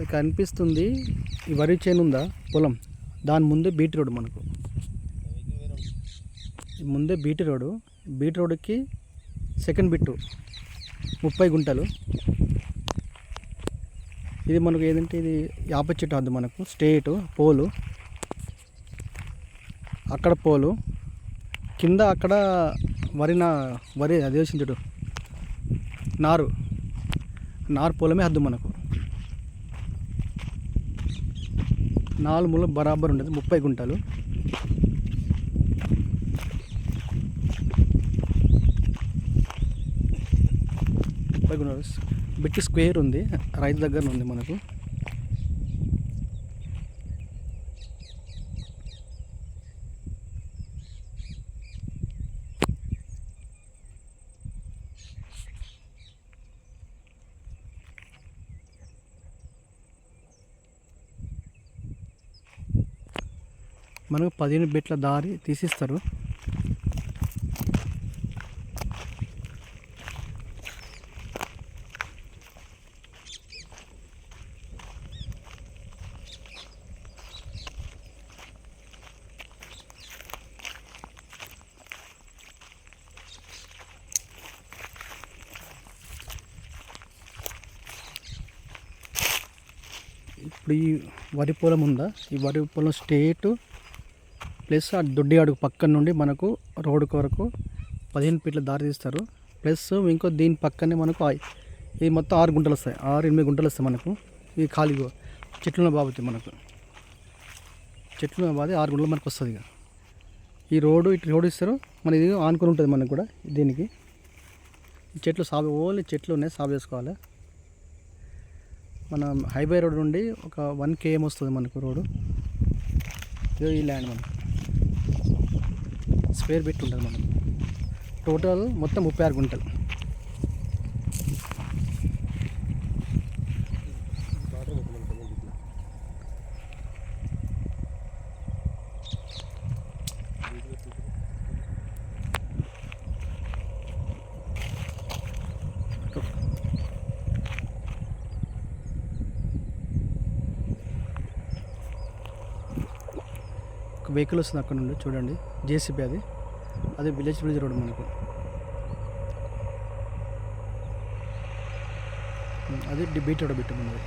ఇక్కడ కనిపిస్తుంది. ఈ వరి చేను ఉందా? పొలం. దాని ముందే బీటీ రోడ్ మనకు. ముందే బీటీ రోడ్. బీటీ రోడ్కి సెకండ్ బిట్టు. ముప్పై గుంటలు. ఇది మనకు ఏదంటే ఇది యాప చెట్టు అది మనకు. స్టేట్ పోలు. అక్కడ పోలు. కింద అక్కడ వరి నా వరి అది వేసింది నారు. నారు పొలమే హద్దు మనకు. నాలుగు ముళ్ళు బరాబర్ ఉండదు ముప్పై గుంటలు. ముప్పై గుంటలు. బిట్టి స్క్వేర్ ఉంది రైతు దగ్గర ఉంది మనకు. మనకు పదిహేను బెట్ల దారి తీసిస్తారు. ఇప్పుడు ఈ వరి పొలం ఉందా? ఈ వరి పొలం స్టేటు ప్లస్ ఆ దొడ్డి అడుగు పక్కన నుండి మనకు రోడ్డు కొరకు పదిహేను ఫీట్ల దారి తీస్తారు. ప్లస్ ఇంకో దీని పక్కనే మనకు ఆ- ఇది మొత్తం ఆరు గుంటలు వస్తాయి. ఆరు ఎనిమిది గుంటలు వస్తాయి మనకు. ఇది ఖాళీగా చెట్లను బాబుతాయి మనకు. చెట్లు బాధి ఆరు గుంటలు మనకు వస్తుంది ఇక. ఈ రోడ్డు ఇటు రోడ్డు ఇస్తారు. మన ఇది ఆనుకొని ఉంటుంది మనకు కూడా దీనికి. ఈ చెట్లు సాగు ఓన్లీ చెట్లు ఉన్నాయి సాగు చేసుకోవాలి. మన హైవే రోడ్ నుండి ఒక వన్ కేఎం వస్తుంది మనకు రోడ్డు ఇదో ఈ ల్యాండ్ మనకు. స్క్వేర్ బిట్ ఉంటుంది మనకు టోటల్ మొత్తం ముప్పై ఆరు గుంటలు. వెహికల్ వస్తుంది అక్కడ నుండి చూడండి. జేసీబీ అది. అది విలేజ్ విలేజ్ రోడ్ మనకు ఉమ్, అది బీట్ రోడ్ బిట్టు మనది